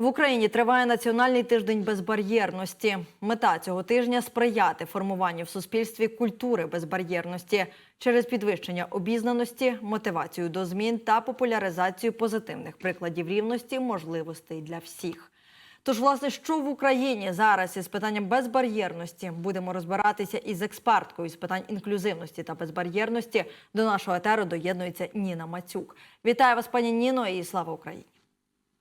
В Україні триває національний тиждень безбар'єрності. Мета цього тижня сприяти формуванню в суспільстві культури безбар'єрності через підвищення обізнаності, мотивацію до змін та популяризацію позитивних прикладів рівності можливостей для всіх. Тож, власне, що в Україні зараз із питанням безбар'єрності будемо розбиратися із експерткою з питань інклюзивності та безбар'єрності. До нашого етеру доєднується Ніна Мацюк. Вітаю вас, пані Ніно, і слава Україні!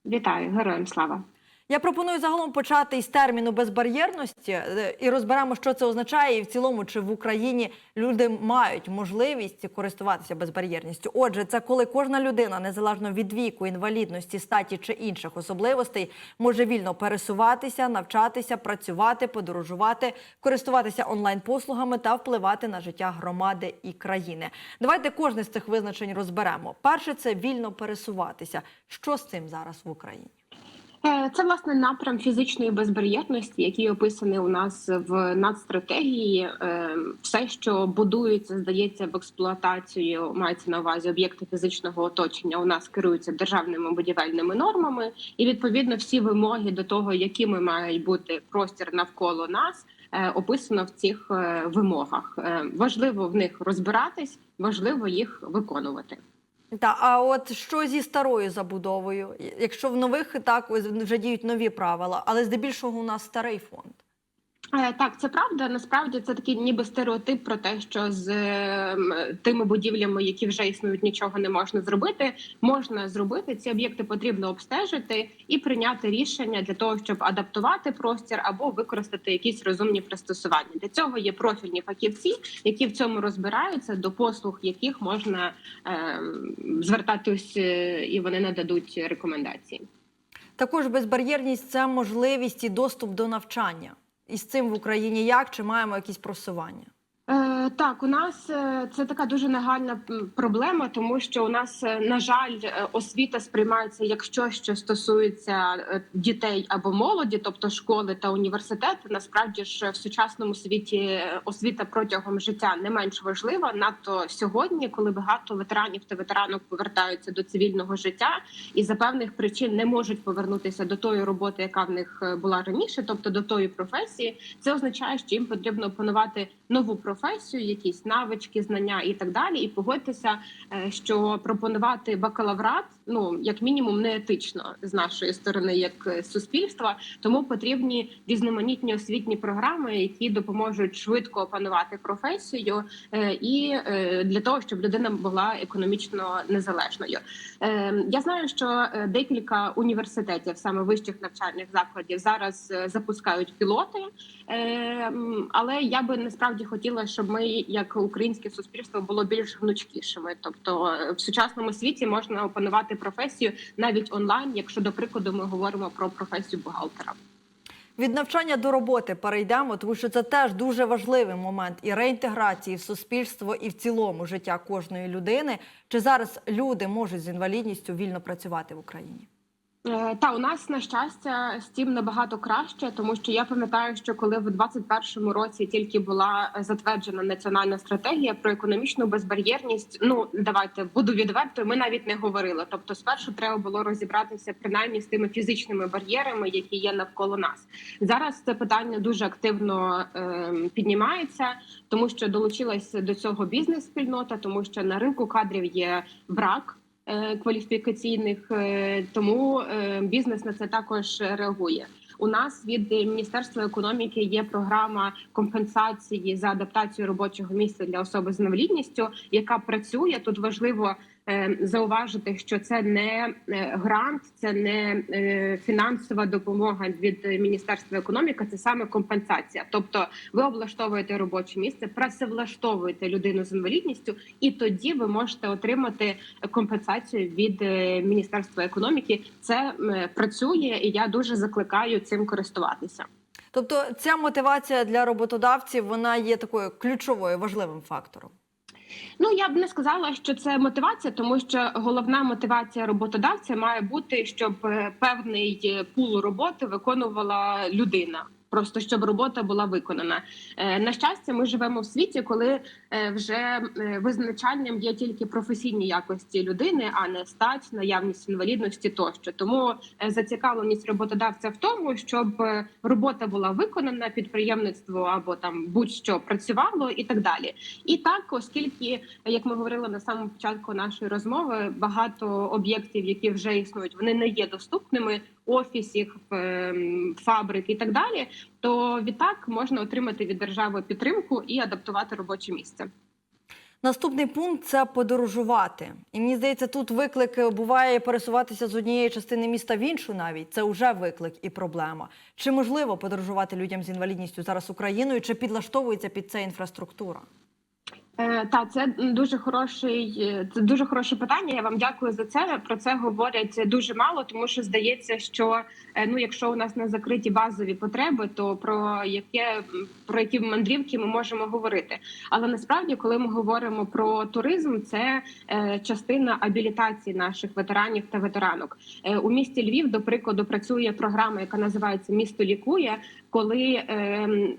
Вітаю, героям слава. Я пропоную загалом почати із терміну безбар'єрності е, і розберемо, що це означає, і в цілому, чи в Україні люди мають можливість користуватися безбар'єрністю. Отже, це коли кожна людина, незалежно від віку, інвалідності, статі чи інших особливостей, може вільно пересуватися, навчатися, працювати, подорожувати, користуватися онлайн-послугами та впливати на життя громади і країни. Давайте кожне з цих визначень розберемо. Перше це вільно пересуватися. Що з цим зараз в Україні? Е, Це власне напрям фізичної безбар'єрності, який описаний у нас в нацстратегії. Е, Все, що будується, здається, в експлуатацію, мається на увазі об'єкти фізичного оточення. У нас керуються державними будівельними нормами, і відповідно всі вимоги до того, якими мають бути простір навколо нас. е, Описано в цих вимогах. Важливо в них розбиратись, важливо їх виконувати. Та а от що зі старою забудовою? Якщо в нових так вже діють нові правила, але здебільшого у нас старий фонд. Е, Так, це правда. Насправді це такий ніби стереотип про те, що з ем, тими будівлями, які вже існують, нічого не можна зробити. Можна зробити ці об'єкти потрібно обстежити і прийняти рішення для того, щоб адаптувати простір або використати якісь розумні пристосування. Для цього є профільні фахівці, які в цьому розбираються, до послуг яких можна ем, звертатись, е, і вони нададуть рекомендації. Також безбар'єрність це можливість і доступ до навчання. І з цим в Україні як чи маємо якісь просування? Е, так, у нас е, це така дуже нагальна проблема, тому що у нас, е, на жаль, освіта сприймається як щось, що стосується дітей або молоді, тобто школи та університети. Насправді ж в сучасному світі освіта протягом життя не менш важлива. Надто сьогодні, коли багато ветеранів та ветеранок повертаються до цивільного життя і за певних причин не можуть повернутися до тої роботи, яка в них була раніше, тобто до тої професії, це означає, що їм потрібно опанувати нову професію, якісь навички, знання і так далі. І погодьтеся, е, що пропонувати бакалаврат, ну як мінімум, не етично з нашої сторони, як е, суспільства. Тому потрібні різноманітні освітні програми, які допоможуть швидко опанувати професію, е, і е, для того, щоб людина була економічно незалежною. Я знаю, що декілька університетів, саме вищих навчальних закладів, зараз запускають пілоти. Але я би насправді хотіла, щоб ми, як українське суспільство, було більш гнучкішими. Тобто, в сучасному світі можна опанувати професію навіть онлайн, якщо до прикладу ми говоримо про професію бухгалтера. Від навчання до роботи перейдемо, тому що це теж дуже важливий момент і реінтеграції в суспільство, і в цілому життя кожної людини. Чи зараз люди можуть з інвалідністю вільно працювати в Україні? Е, Та у нас на щастя з тим набагато краще, тому що я пам'ятаю, що коли в 21-му році тільки була затверджена національна стратегія про економічну безбар'єрність. Ну давайте буду відвертою. Ми навіть не говорили. Тобто, спершу треба було розібратися принаймні з тими фізичними бар'єрами, які є навколо нас. Зараз це питання дуже активно е, піднімається, тому що долучилась до цього бізнес-спільнота, тому що на ринку кадрів є брак кваліфікаційних, е, тому е, бізнес на це також реагує. У нас від міністерства економіки є програма компенсації за адаптацію робочого місця для особи з інвалідністю, яка працює. Тут важливо е, зауважити, що це не е, грант, це не е, фінансова допомога від міністерства економіки, це саме компенсація. Тобто, ви облаштовуєте робоче місце, працевлаштовуєте людину з інвалідністю, і тоді ви можете отримати компенсацію від е, міністерства економіки. Це працює, і я дуже закликаю цим користуватися. Тобто ця мотивація для роботодавців вона є такою ключовою важливим фактором. Ну я б не сказала, що це мотивація, тому що головна мотивація роботодавця має бути, щоб е, певний е, пул роботи виконувала людина. Просто щоб робота була виконана. Е, На щастя, ми живемо в світі, коли е, вже е, визначальним є тільки професійні якості людини, а не стать, наявність інвалідності тощо. Тому зацікавленість роботодавця в тому, щоб робота була виконана, підприємництво або там будь-що працювало, і так далі. І так, оскільки, як ми говорили на самому початку нашої розмови, багато об'єктів, які вже існують, вони не є доступними офісів, ем, фабрик і так далі. То відтак можна отримати від держави підтримку і адаптувати робоче місце. Наступний пункт це подорожувати. І мені здається, тут виклик е, буває пересуватися з однієї частини міста в іншу навіть. Це вже виклик і проблема. Чи можливо подорожувати людям з інвалідністю зараз Україною? Чи підлаштовується під це інфраструктура? Е, Та це дуже хороший, це дуже хороше питання. Я вам дякую за це. Про це говорять дуже мало, тому що здається, що е, ну, якщо у нас не закриті базові потреби, то про яке про які мандрівки ми можемо говорити. Але насправді, коли ми говоримо про туризм, це е, частина абілітації наших ветеранів та ветеранок. У місті Львів, до прикладу, працює програма, яка називається Місто лікує, коли е,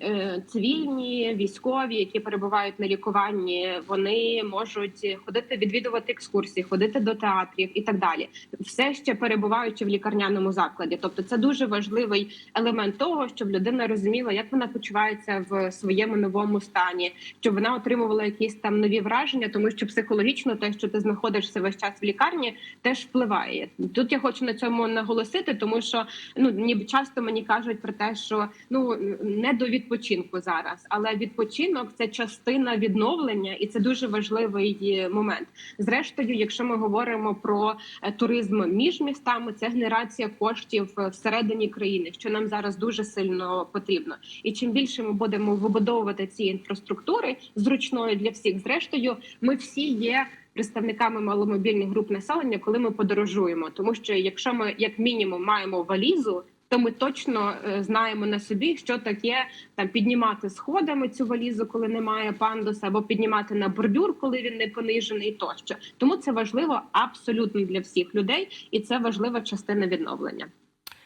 е, цивільні військові, які перебувають на лікуванні, вони можуть ходити відвідувати екскурсії, ходити до театрів і так далі, все ще перебуваючи в лікарняному закладі. Тобто, це дуже важливий елемент того, щоб людина розуміла, як вона почувається в своєму новому стані, щоб вона отримувала якісь там нові враження, тому що психологічно те, що ти знаходишся весь час в лікарні, теж впливає. Тут я хочу на цьому наголосити, тому що ну ніби часто мені кажуть про те, що ну не до відпочинку зараз, але відпочинок це частина відновлення, і це дуже важливий е, момент. Зрештою, якщо ми говоримо про е, туризм між містами, це генерація коштів е, всередині країни, що нам зараз дуже сильно потрібно. І чим більше ми будемо вибудовувати ці інфраструктури зручною для всіх, зрештою, ми всі є. Представниками маломобільних груп населення, коли ми подорожуємо, тому що якщо ми як мінімум маємо валізу, то ми точно е, знаємо на собі, що таке там піднімати сходами цю валізу, коли немає пандуса, або піднімати на бордюр, коли він не понижений, тощо. Тому це важливо абсолютно для всіх людей, і це важлива частина відновлення.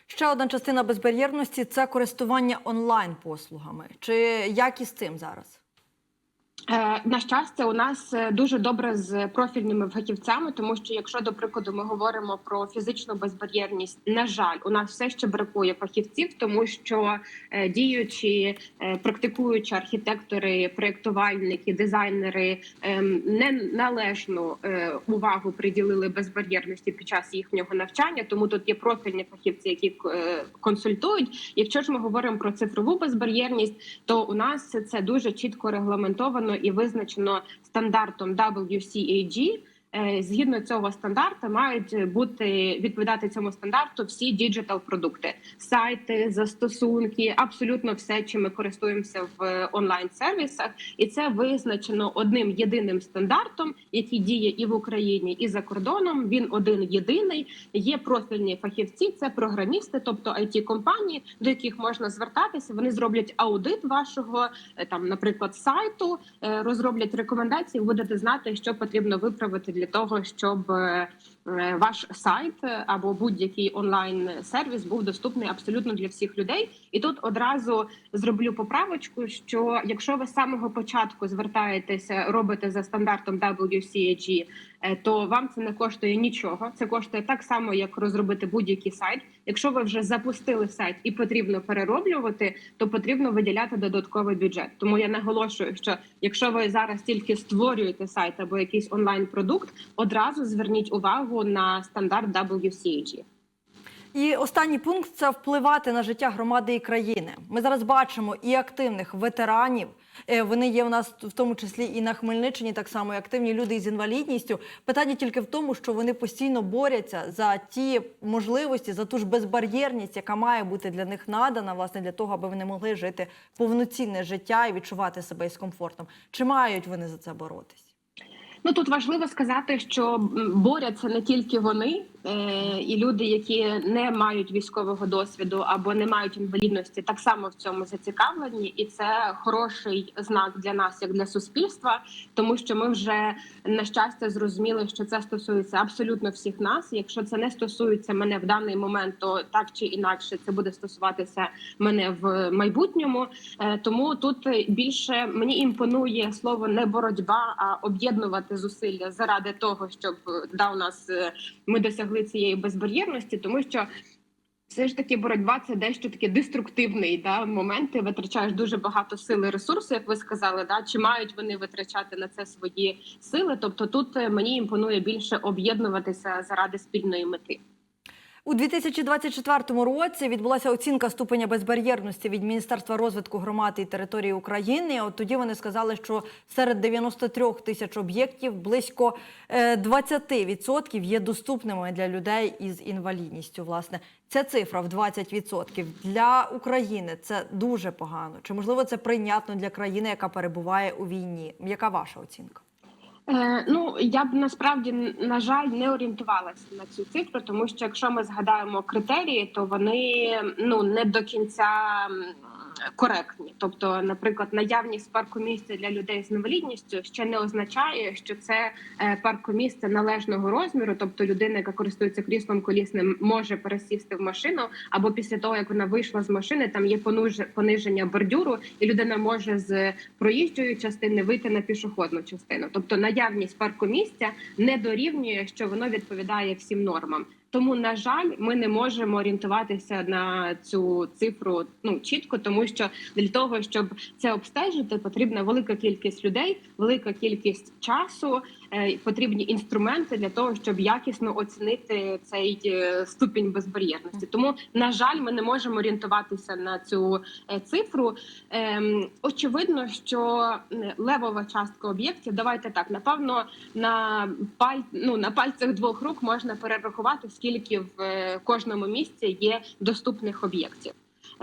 Ще одна частина безбар'єрності це користування онлайн послугами. Чи як із цим зараз? Е, На щастя, у нас е, дуже добре з профільними фахівцями, тому що якщо до прикладу ми говоримо про фізичну безбар'єрність, на жаль, у нас все ще бракує фахівців, тому що е, діючі практикуючі архітектори, проєктувальники, дизайнери ем, не належну увагу приділили безбар'єрності під час їхнього навчання. Тому тут є профільні фахівці, які консультують. Якщо ж ми говоримо про цифрову безбар'єрність, то у нас це дуже чітко регламентовано і визначено стандартом WCAG. Е, Згідно цього стандарту мають бути відповідати цьому стандарту всі діджитал продукти, сайти, застосунки, абсолютно все, чим ми користуємося в онлайн сервісах, і це визначено одним єдиним стандартом, який діє і в Україні, і за кордоном. Він один єдиний. Є профільні фахівці, це програмісти, тобто it компанії, до яких можна звертатися. Вони зроблять аудит вашого е, там, наприклад, сайту, е, розроблять рекомендації. Будете знати, що потрібно виправити для того, щоб е, ваш сайт е, або будь-який онлайн сервіс був доступний абсолютно для всіх людей. І тут одразу зроблю поправочку: що якщо ви з самого початку звертаєтеся, робите за стандартом WCAG, е, то вам це не коштує нічого. Це коштує так само, як розробити будь-який сайт. Якщо ви вже запустили сайт і потрібно перероблювати, то потрібно виділяти додатковий бюджет. Тому я наголошую, що якщо ви зараз тільки створюєте сайт або якийсь онлайн продукт, одразу зверніть увагу на стандарт WCAG. І останній пункт це впливати на життя громади і країни. Ми зараз бачимо і активних ветеранів. е, Вони є у нас в тому числі і на Хмельниччині, так само і активні люди з інвалідністю. Питання тільки в тому, що вони постійно борються за ті можливості, за ту ж безбар'єрність, яка має бути для них надана, власне, для того, аби вони могли жити повноцінне життя і відчувати себе із комфортом. Чи мають вони за це боротись? Ну тут важливо сказати, що борються не тільки вони, і люди, які не мають військового досвіду або не мають інвалідності, так само в цьому зацікавлені, і це хороший знак для нас, як для суспільства, тому що ми вже на щастя зрозуміли, що це стосується абсолютно всіх нас. Якщо це не стосується мене в даний момент, то так чи інакше це буде стосуватися мене в майбутньому. Е, Тому тут більше мені імпонує слово не боротьба, а об'єднувати зусилля заради того, щоб е, да у нас е, ми досягли цієї безбар'єрності, тому що. Все ж таки, боротьба це дещо таке деструктивний да, момент. Ти витрачаєш дуже багато сили і ресурсу, як ви сказали, да, чи мають вони витрачати на це свої сили. Тобто тут е, мені імпонує більше об'єднуватися заради спільної мети. У 2024 році відбулася оцінка ступеня безбар'єрності від Міністерства розвитку громади і території України. От тоді вони сказали, що серед 93 тисяч об'єктів близько е, 20% є доступними для людей із інвалідністю. Власне, ця цифра в 20% для України це дуже погано. Чи можливо це прийнятно для країни, яка перебуває у війні? Яка ваша оцінка? Е, ну я б насправді на жаль не орієнтувалася на цю цифру, тому що якщо ми згадаємо критерії, то вони ну не до кінця коректні. Тобто, наприклад, наявність паркомісця для людей з інвалідністю ще не означає, що це е, паркомісце належного розміру, тобто людина, яка користується кріслом колісним, може пересісти в машину, або після того як вона вийшла з машини, там є пониження бордюру, і людина може з проїжджої частини вийти на пішохідну частину. Тобто наявність паркомісця не дорівнює, що воно відповідає всім нормам. Тому, на жаль, ми не можемо орієнтуватися на цю цифру ну чітко, тому що для того, щоб це обстежити, потрібна велика кількість людей, велика кількість часу, потрібні інструменти для того, щоб якісно оцінити цей е, ступінь безбар'єрності. Тому, на жаль, ми не можемо орієнтуватися на цю е, цифру. Ем, очевидно, що е, левова частка об'єктів, давайте так, напевно, на паль... ну, на пальцях двох рук можна перерахувати, скільки в е, кожному місці є доступних об'єктів.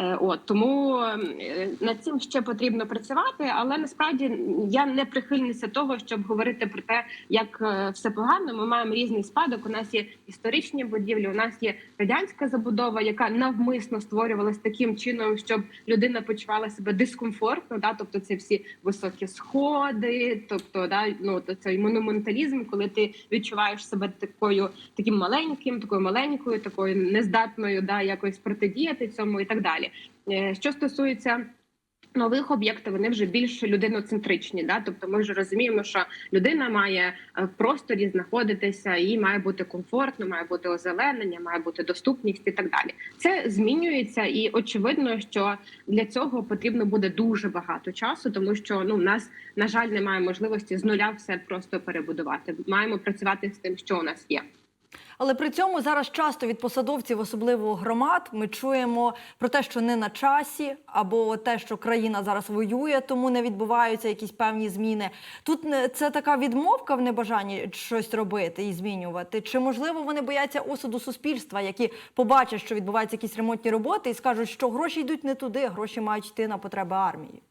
Е, От тому е, над цим ще потрібно працювати, але насправді я не прихильниця того, щоб говорити про те, як е, все погано. Ми маємо різний спадок. У нас є історичні будівлі, у нас є радянська забудова, яка навмисно створювалась таким чином, щоб людина почувала себе дискомфортно. Да, тобто це всі високі сходи, тобто да, ну цей монументалізм, коли ти відчуваєш себе такою таким маленьким, такою маленькою, такою нездатною, да, якось протидіяти цьому і так далі. Е, Що стосується нових об'єктів, вони вже більш людиноцентричні. Да? Тобто ми вже розуміємо, що людина має е, в просторі знаходитися, їй має бути комфортно, має бути озеленення, має бути доступність і так далі. Це змінюється, і очевидно, що для цього потрібно буде дуже багато часу, тому що ну в нас на жаль немає можливості з нуля все просто перебудувати. Маємо працювати з тим, що у нас є. Але при цьому зараз часто від посадовців, особливо громад, ми чуємо про те, що не на часі, або те, що країна зараз воює, тому не відбуваються якісь певні зміни. Тут це така відмовка в небажанні щось робити і змінювати. Чи можливо вони бояться осуду суспільства, які побачать, що відбуваються якісь ремонтні роботи, і скажуть, що гроші йдуть не туди, гроші мають йти на потреби армії.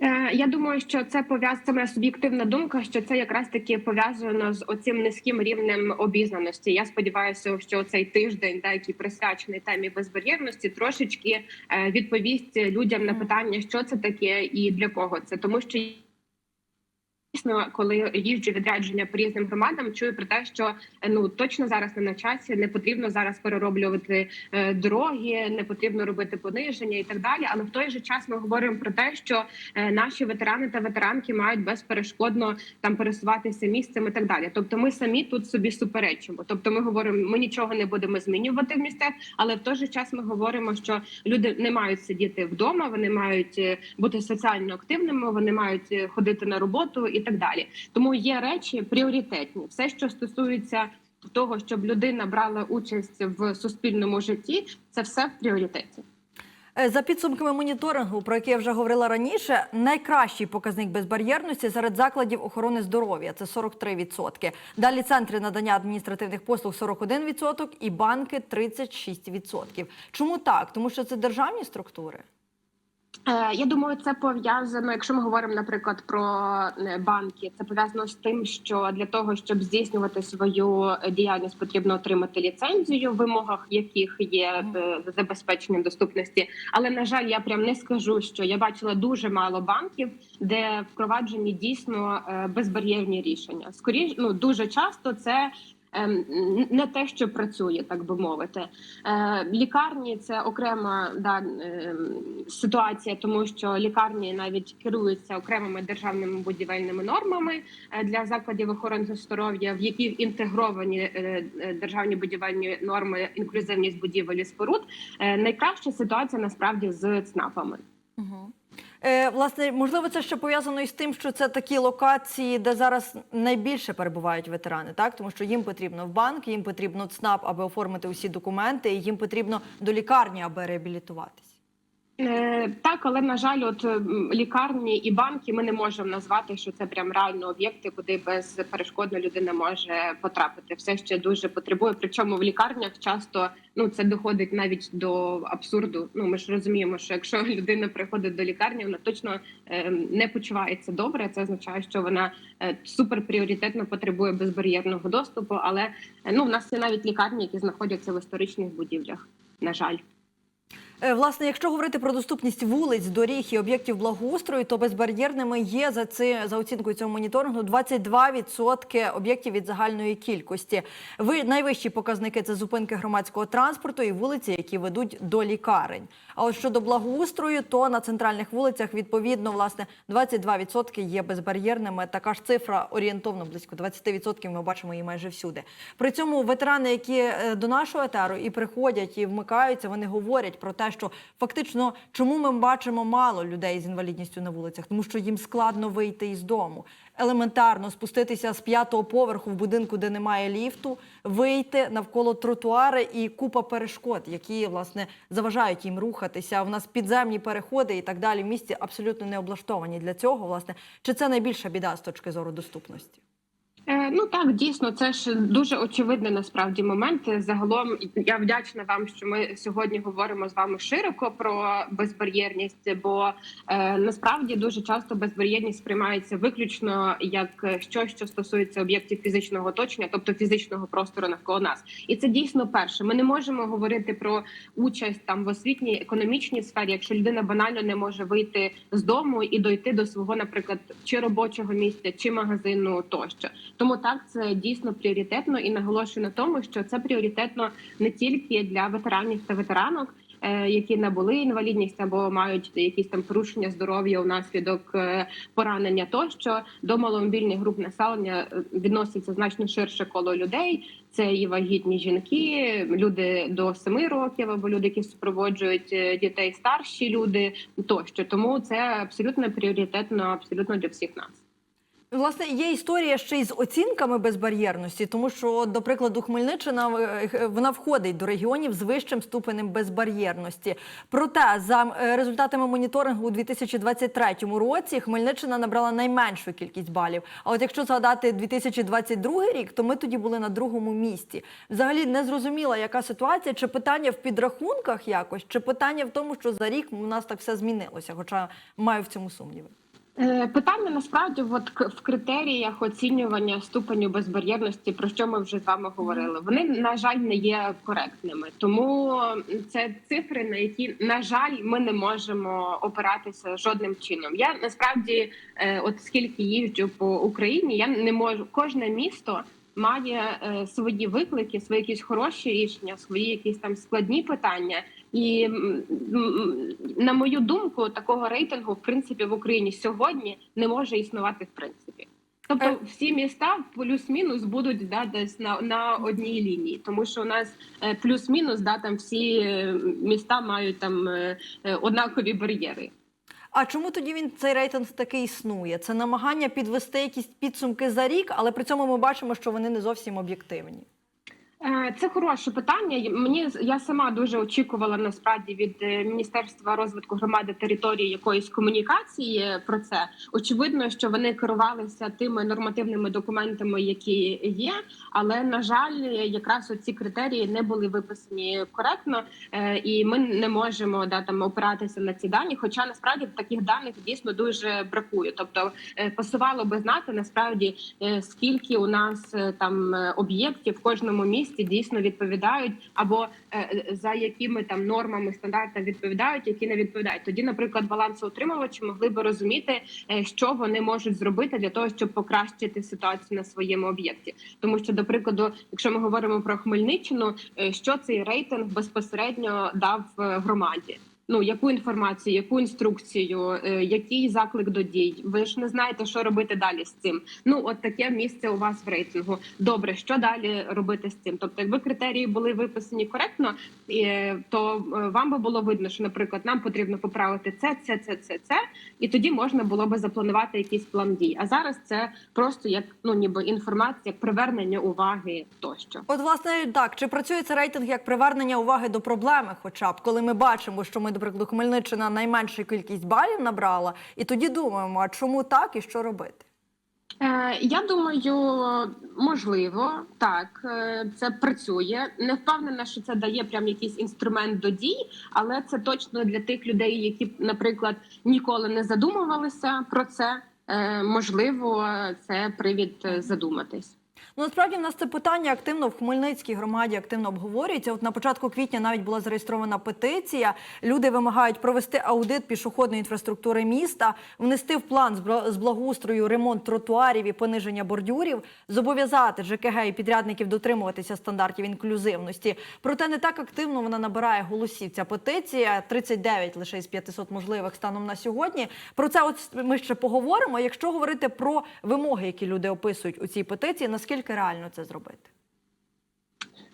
Е, Я думаю, що це пов'язано це моя суб'єктивна думка, що це якраз таки пов'язано з оцим низьким рівнем обізнаності. Я сподіваюся, що цей тиждень, да, який присвячений темі безбар'єрності, трошечки е, відповість людям на питання, що це таке і для кого це, тому що. Дійсно, коли їжджу відрядження по різним громадам, чую про те, що е, ну точно зараз не на часі, не потрібно зараз перероблювати е, дороги, не потрібно робити пониження і так далі. Але в той же час ми говоримо про те, що е, наші ветерани та ветеранки мають безперешкодно там пересуватися місцем і так далі. Тобто, ми самі тут собі суперечимо. Тобто, ми говоримо, ми нічого не будемо змінювати в містах, але в той же час ми говоримо, що люди не мають сидіти вдома, вони мають бути соціально активними, вони мають ходити на роботу і так далі. Тому є речі пріоритетні. Все, що стосується того, щоб людина брала участь в суспільному житті, це все в пріоритеті. Е, За підсумками моніторингу, про який я вже говорила раніше, найкращий показник безбар'єрності серед закладів охорони здоров'я це 43%. Далі центри надання адміністративних послуг 41% і банки 36%. Чому так? Тому що це державні структури. Е, Я думаю, це пов'язано. Якщо ми говоримо, наприклад, про е, банки, це пов'язано з тим, що для того, щоб здійснювати свою діяльність, потрібно отримати ліцензію, в вимогах яких є е, забезпечення доступності. Але на жаль, я прям не скажу, що я бачила дуже мало банків, де впроваджені дійсно безбар'єрні рішення. Скоріше, ну дуже часто це. Ем, Не те, що працює, так би мовити, Е, лікарні це окрема да, ем, ситуація, тому що лікарні навіть керуються окремими державними будівельними нормами е, для закладів охорони здоров'я, в які інтегровані е, державні будівельні норми, інклюзивність будівель і споруд. Найкраща ситуація насправді з ЦНАПами. Угу. Е, власне, можливо, це ще пов'язано із тим, що це такі локації, де зараз найбільше перебувають ветерани, так тому що їм потрібно в банк, їм потрібно ЦНАП, аби оформити усі документи, і їм потрібно до лікарні, аби реабілітуватись. Е, Так, але на жаль, от лікарні і банки ми не можемо назвати, що це прям реально об'єкти, куди безперешкодно людина може потрапити. Все ще дуже потребує. Причому в лікарнях часто ну це доходить навіть до абсурду. Ну ми ж розуміємо, що якщо людина приходить до лікарні, вона точно е, не почувається добре. Це означає, що вона е, суперпріоритетно потребує безбар'єрного доступу. Але е, ну в нас є навіть лікарні, які знаходяться в історичних будівлях. На жаль. Е, Власне, якщо говорити про доступність вулиць, доріг і об'єктів благоустрою, то безбар'єрними є за це за оцінкою цього моніторингу 22% об'єктів від загальної кількості. Ви найвищі показники це зупинки громадського транспорту і вулиці, які ведуть до лікарень. А от щодо благоустрою, то на центральних вулицях відповідно власне 22% є безбар'єрними. Така ж цифра орієнтовно близько 20% Ми бачимо її майже всюди. При цьому ветерани, які е, до нашого етеру і приходять, і вмикаються, вони говорять про те, що фактично чому ми бачимо мало людей з інвалідністю на вулицях, тому що їм складно вийти із дому. Елементарно спуститися з п'ятого поверху в будинку, де немає ліфту, вийти навколо тротуари і купа перешкод, які власне заважають їм рухатися. У нас підземні переходи і так далі. в Місті абсолютно не облаштовані для цього. Власне, чи це найбільша біда з точки зору доступності? Е, Ну так, дійсно, це ж дуже очевидний насправді момент. Загалом я вдячна вам, що ми сьогодні говоримо з вами широко про безбар'єрність, бо е, насправді дуже часто безбар'єрність сприймається виключно як щось, що стосується об'єктів фізичного оточення, тобто фізичного простору навколо нас. І це дійсно перше. Ми не можемо говорити про участь там в освітній економічній сфері, якщо людина банально не може вийти з дому і дойти до свого, наприклад, чи робочого місця, чи магазину тощо. Тому так це дійсно пріоритетно і наголошую на тому, що це пріоритетно не тільки для ветеранів та ветеранок. е, Які набули інвалідність або мають якісь там порушення здоров'я унаслідок е, поранення, тощо до маломобільних груп населення е, відноситься значно ширше коло людей. Це і вагітні жінки, люди до 7 років, або люди, які супроводжують дітей, старші люди тощо. Тому це абсолютно пріоритетно, абсолютно для всіх нас. Власне, є історія ще й з оцінками безбар'єрності, тому що, до прикладу, Хмельниччина е, вона входить до регіонів з вищим ступенем безбар'єрності. Проте, за е, результатами моніторингу у 2023 році Хмельниччина набрала найменшу кількість балів. А от якщо згадати 2022 рік, то ми тоді були на другому місці. Взагалі не зрозуміла, яка ситуація, чи питання в підрахунках якось, чи питання в тому, що за рік у нас так все змінилося, хоча маю в цьому сумніви. Е, Питання насправді от в критеріях оцінювання ступеню безбар'єрності, про що ми вже з вами говорили. Вони на жаль не є коректними, тому це цифри, на які на жаль ми не можемо опиратися жодним чином. Я насправді, е, от скільки їжджу по Україні, я не можу кожне місто. Має е, свої виклики, свої якісь хороші рішення, свої якісь там складні питання, і на мою думку, такого рейтингу в принципі в Україні сьогодні не може існувати в принципі. Тобто Е. всі міста плюс-мінус будуть да, десь на, на одній лінії, тому що у нас е, плюс-мінус да, там всі е, міста мають там однакові бар'єри. А чому тоді він цей рейтинг таки існує? Це намагання підвести якісь підсумки за рік, але при цьому ми бачимо, що вони не зовсім об'єктивні. Е, Це хороше питання. Мені я сама дуже очікувала насправді від е, Міністерства розвитку громади території якоїсь комунікації про це. Очевидно, що вони керувалися тими нормативними документами, які є. Але на жаль, якраз ці критерії не були виписані коректно, е, і ми не можемо да там опиратися на ці дані. Хоча насправді таких даних дійсно дуже бракує. Тобто пасувало би знати насправді скільки у нас там об'єктів в кожному місті дійсно відповідають, або е, е, за якими там нормами стандартами відповідають, які не відповідають. Тоді, наприклад, балансоутримувачі могли би розуміти, е, що вони можуть зробити для того, щоб покращити ситуацію на своєму об'єкті. Тому що, до прикладу, якщо ми говоримо про Хмельниччину, що цей рейтинг безпосередньо дав громаді. Ну, яку інформацію, яку інструкцію, е, який заклик до дій? Ви ж не знаєте, що робити далі з цим. Ну, от таке місце у вас в рейтингу. Добре, що далі робити з цим? Тобто, якби критерії були виписані коректно, е, то е, вам би було видно, що, наприклад, нам потрібно поправити це, це, це, це, це, і тоді можна було би запланувати якийсь план дій. А зараз це просто як ну ніби інформація, як привернення уваги тощо. От, власне, так чи працює цей рейтинг як привернення уваги до проблеми, хоча б коли ми бачимо, що ми, до Хмельниччина найменшу кількість балів набрала, і тоді думаємо, а чому так і що робити? Е, я думаю, можливо, так е, це працює. Не впевнена, що це дає прям якийсь інструмент до дій, але це точно для тих людей, які, наприклад, ніколи не задумувалися про це. Е, можливо, це привід задуматись. Ну, насправді в нас це питання активно в Хмельницькій громаді активно обговорюється. От на початку квітня навіть була зареєстрована петиція. Люди вимагають провести аудит пішохідної інфраструктури міста, внести в план з благоустрою ремонт тротуарів і пониження бордюрів, зобов'язати ЖКГ і підрядників дотримуватися стандартів інклюзивності. Проте не так активно вона набирає голосів. Ця петиція 39 лише із 500 можливих станом на сьогодні. Про це от ми ще поговоримо. Якщо говорити про вимоги, які люди описують у цій петиції, наскільки реально це зробити?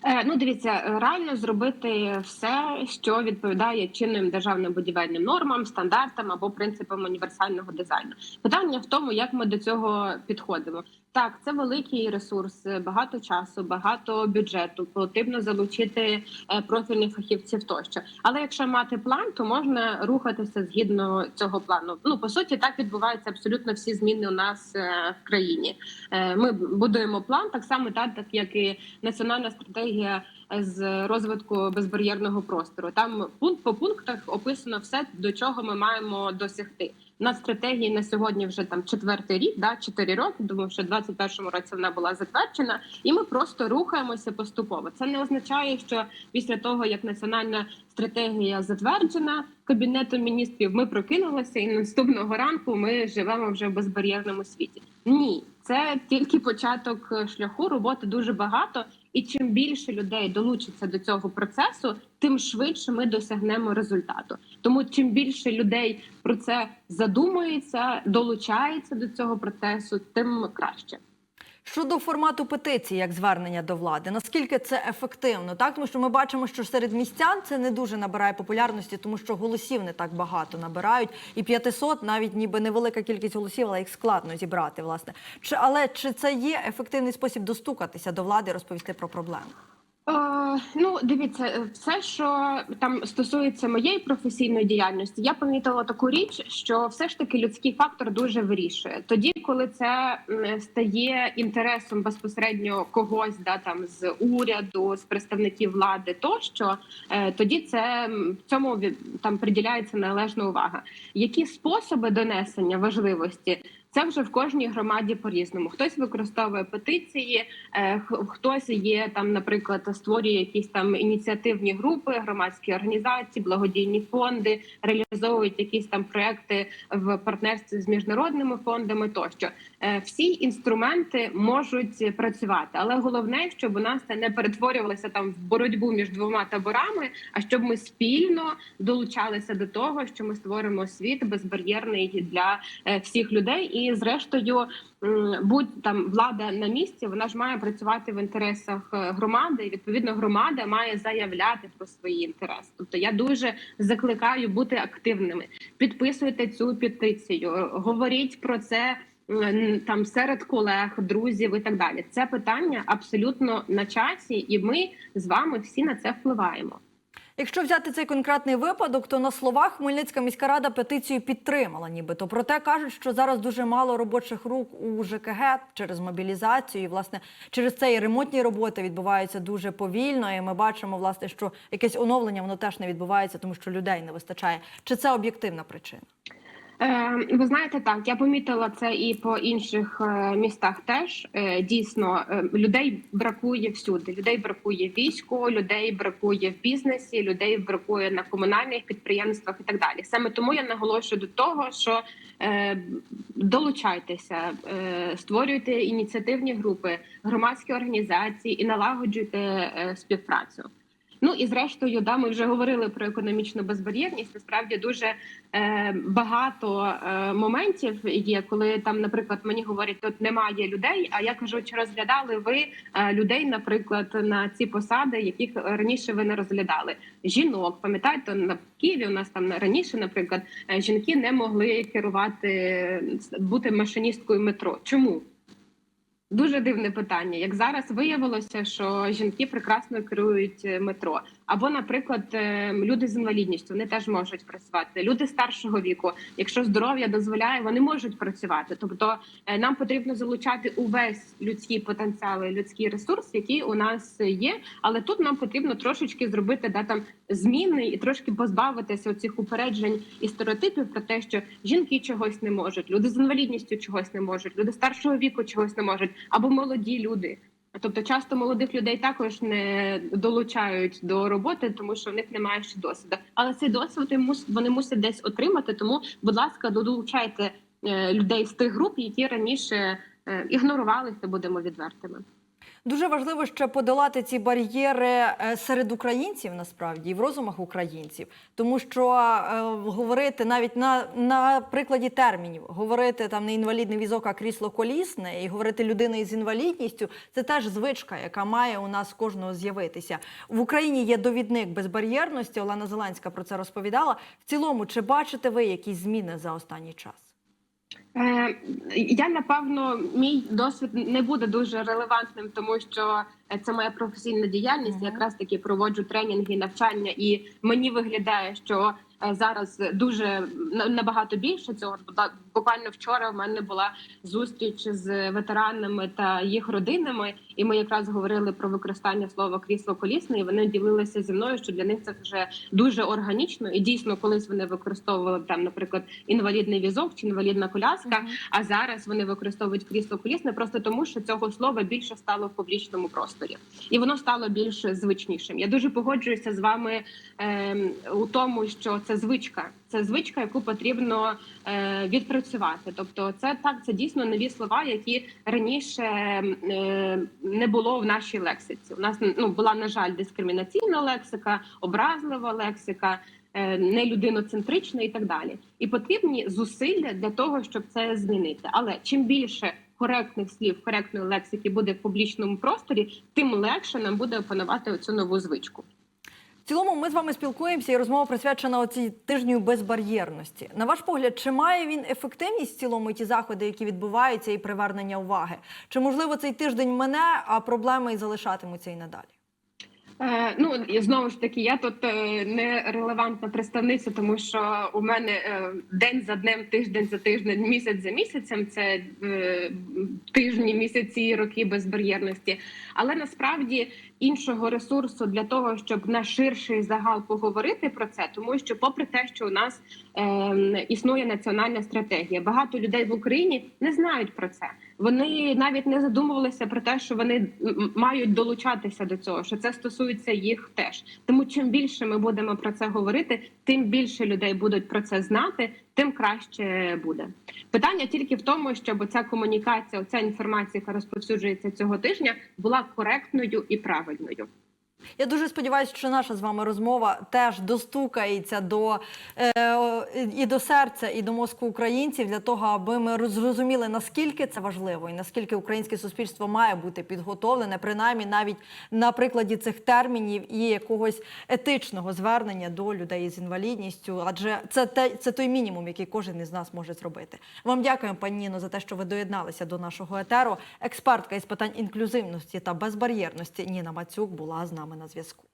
Е, Ну, дивіться, реально зробити все, що відповідає чинним державним будівельним нормам, стандартам або принципам універсального дизайну. Питання в тому, як ми до цього підходимо. Так, це великий ресурс, багато часу, багато бюджету. Потрібно залучити е, профільних фахівців тощо. Але якщо мати план, то можна рухатися згідно цього плану. Ну по суті, так відбуваються абсолютно всі зміни у нас е, в країні. Е, Ми будуємо план так само, так як і національна стратегія з розвитку безбар'єрного простору. Там пункт по пунктах описано все, до чого ми маємо досягти. На стратегії на сьогодні вже там четвертий рік, да, чотири роки. Думаю, що в 21-му році вона була затверджена, і ми просто рухаємося поступово. Це не означає, що після того як національна стратегія затверджена кабінетом міністрів, ми прокинулися, і наступного ранку ми живемо вже в безбар'єрному світі. Ні, це тільки початок шляху. Роботи дуже багато. І чим більше людей долучиться до цього процесу, тим швидше ми досягнемо результату. Тому чим більше людей про це задумується, долучається до цього процесу, тим краще. Щодо формату петиції як звернення до влади, наскільки це ефективно? Так, тому що ми бачимо, що серед містян це не дуже набирає популярності, тому що голосів не так багато набирають, і 500 навіть ніби невелика кількість голосів, але їх складно зібрати. Власне, чи але чи це є ефективний спосіб достукатися до влади, розповісти про проблему? Е, ну, дивіться, е, все, що там стосується моєї професійної діяльності, я помітила таку річ, що все ж таки людський фактор дуже вирішує. Тоді, коли це стає інтересом безпосередньо когось, да там з уряду, з представників влади, тощо е, тоді це цьому там приділяється належна увага. Які способи донесення важливості? Це вже в кожній громаді по-різному. Хтось використовує петиції, е, хтось є там, наприклад, створює якісь там ініціативні групи, громадські організації, благодійні фонди, реалізовують якісь там проекти в партнерстві з міжнародними фондами. Тощо всі інструменти можуть працювати, але головне, щоб у нас це не перетворювалося там в боротьбу між двома таборами, а щоб ми спільно долучалися до того, що ми створимо світ безбар'єрний для е, всіх людей, і зрештою. Будь там влада на місці, вона ж має працювати в інтересах е, громади. І відповідно громада має заявляти про свої інтереси. Тобто я дуже закликаю бути активними. Підписуйте цю петицію, говоріть про це там серед колег, друзів і так далі. Це питання абсолютно на часі, і ми з вами всі на це впливаємо. Якщо взяти цей конкретний випадок, то на словах Хмельницька міська рада петицію підтримала, нібито. Проте кажуть, що зараз дуже мало робочих рук у ЖКГ через мобілізацію. І, власне, через це і ремонтні роботи відбуваються дуже повільно. І ми бачимо, власне, що якесь оновлення воно теж не відбувається, тому що людей не вистачає. Чи це об'єктивна причина? Е, Ви знаєте, так я помітила це і по інших е, містах. Теж Е, дійсно людей бракує всюди. Людей бракує війську, людей бракує в бізнесі, людей бракує на комунальних підприємствах і так далі. Саме тому я наголошую до того, що долучайтеся, створюйте ініціативні групи, громадські організації і налагоджуйте співпрацю. Ну і зрештою, да, ми вже говорили про економічну безбар'єрність. Насправді дуже е, багато е, моментів є, коли там, наприклад, мені говорять, тут немає людей. А я кажу, чи розглядали ви е, людей, наприклад, на ці посади, яких раніше ви не розглядали? Жінок, пам'ятаєте, на Києві у нас там раніше, наприклад, е, жінки не могли керувати бути машиністкою метро. Чому? Дуже дивне питання. Як зараз виявилося, що жінки прекрасно керують е, метро, або, наприклад, е, люди з інвалідністю вони теж можуть працювати. Люди старшого віку, якщо здоров'я дозволяє, вони можуть працювати. Тобто е, нам потрібно залучати увесь людський потенціал, людський ресурс, який у нас є. Але тут нам потрібно трошечки зробити да там зміни і трошки позбавитися цих упереджень і стереотипів про те, що жінки чогось не можуть, люди з інвалідністю чогось не можуть, люди старшого віку чогось не можуть, або молоді люди. Тобто, часто молодих людей також не долучають до роботи, тому що в них немає ще досвіду. Але цей досвід вони мус- вони мусять десь отримати. Тому, будь ласка, долучайте е, людей з тих груп, які раніше ігнорували, ігнорувалися, будемо відвертими. Дуже важливо ще подолати ці бар'єри е, серед українців насправді і в розумах українців, тому що е, говорити навіть на, на прикладі термінів, говорити там не інвалідний візок, а крісло колісне, і говорити людина із інвалідністю це теж звичка, яка має у нас кожного з'явитися. В Україні є довідник безбар'єрності. Олена Зеленська про це розповідала. В цілому, чи бачите ви якісь зміни за останній час? Е, я напевно, мій досвід не буде дуже релевантним, тому що це моя професійна діяльність. Мгм. Я якраз таки проводжу тренінги, навчання, і мені виглядає, що е, зараз дуже набагато більше цього. Буквально вчора в мене була зустріч з ветеранами та їх родинами, і ми якраз говорили про використання слова крісло колісне. І вони ділилися зі мною, що для них це вже дуже органічно, і дійсно, колись вони використовували там, наприклад, інвалідний візок чи інвалідна коляска. А зараз вони використовують крісло колісне просто тому, що цього слова більше стало в публічному просторі, і воно стало більш звичнішим. Я дуже погоджуюся з вами ем, у тому, що це звичка. Це звичка, яку потрібно е, відпрацювати. Тобто, це так, це дійсно нові слова, які раніше е, не було в нашій лексиці. У нас ну була на жаль дискримінаційна лексика, образлива лексика. е, Нелюдиноцентрична і так далі, і потрібні зусилля для того, щоб це змінити. Але чим більше коректних слів, коректної лексики буде в публічному просторі, тим легше нам буде опанувати цю нову звичку. Цілому ми з вами спілкуємося, і розмова присвячена оцій тижню безбар'єрності. На ваш погляд, чи має він ефективність в цілому і ті заходи, які відбуваються, і привернення уваги? Чи можливо цей тиждень мене, а проблеми і залишатимуться і надалі? Е, ну і знову ж таки, я тут е, не релевантна представниця, тому що у мене е, день за днем, тиждень за тиждень, місяць за місяцем. Це тижні, місяці, роки безбар'єрності. Але насправді іншого ресурсу для того, щоб на ширший загал поговорити про це, тому що, попри те, що у нас е, існує національна стратегія, багато людей в Україні не знають про це. Вони навіть не задумувалися про те, що вони мають долучатися до цього, що це стосується їх теж. Тому чим більше ми будемо про це говорити, тим більше людей будуть про це знати, тим краще буде. Питання тільки в тому, щоб ця комунікація, ця інформація, яка розповсюджується цього тижня, була коректною і правильною. Я дуже сподіваюся, що наша з вами розмова теж достукається до е, і до серця, і до мозку українців для того, аби ми роз- зрозуміли, наскільки це важливо, і наскільки українське суспільство має бути підготовлене, принаймні навіть на прикладі цих термінів і якогось етичного звернення до людей з інвалідністю. Адже це те, це той мінімум, який кожен із нас може зробити. Вам дякуємо, пані Ніно, за те, що ви доєдналися до нашого етеру. Експертка із питань інклюзивності та безбар'єрності Ніна Мацюк була з нами на зв'язку.